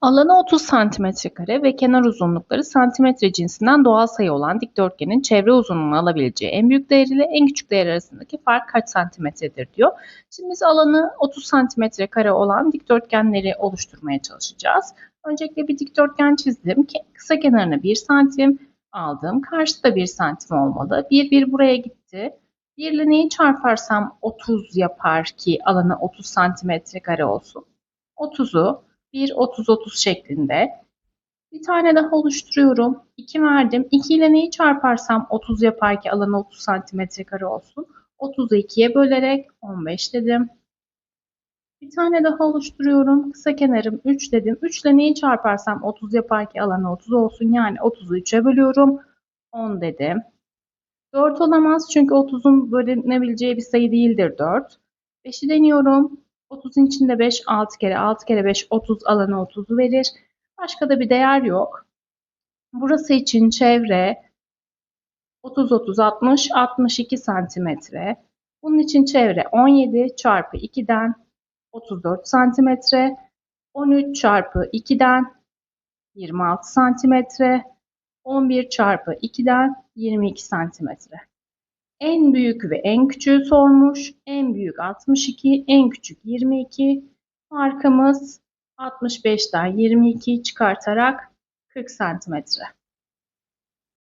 Alanı 30 santimetre kare ve kenar uzunlukları santimetre cinsinden doğal sayı olan dikdörtgenin çevre uzunluğunu alabileceği en büyük değer ile en küçük değer arasındaki fark kaç santimetredir diyor. Şimdi biz alanı 30 santimetre kare olan dikdörtgenleri oluşturmaya çalışacağız. Öncelikle bir dikdörtgen çizdim ki kısa kenarına 1 santim aldım. Karşıda 1 santim olmalı. 1 1 buraya gitti. 1 ile neyi çarparsam 30 yapar ki alanı 30 santimetre kare olsun. 30'u 1, 30, 30 şeklinde. Bir tane daha oluşturuyorum. 2 verdim. 2 ile neyi çarparsam 30 yapar ki alanı 30 santimetre kare olsun. 30'u 2'ye bölerek 15 dedim. Bir tane daha oluşturuyorum. Kısa kenarım 3 dedim. 3 ile neyi çarparsam 30 yapar ki alanı 30 olsun. Yani 30'u 3'e bölüyorum. 10 dedim. 4 olamaz çünkü 30'un bölünebileceği bir sayı değildir 4. 5'i deniyorum. 30'un içinde 5, 6 kere, 6 kere 5, 30 alanı 30'u verir. Başka da bir değer yok. Burası için çevre 30, 30, 60, 62 santimetre. Bunun için çevre 17 çarpı 2'den 34 santimetre. 13 çarpı 2'den 26 santimetre. 11 çarpı 2'den 22 santimetre. En büyük ve en küçüğü sormuş. En büyük 62, en küçük 22. Farkımız 65'ten 22 çıkartarak 40 santimetre.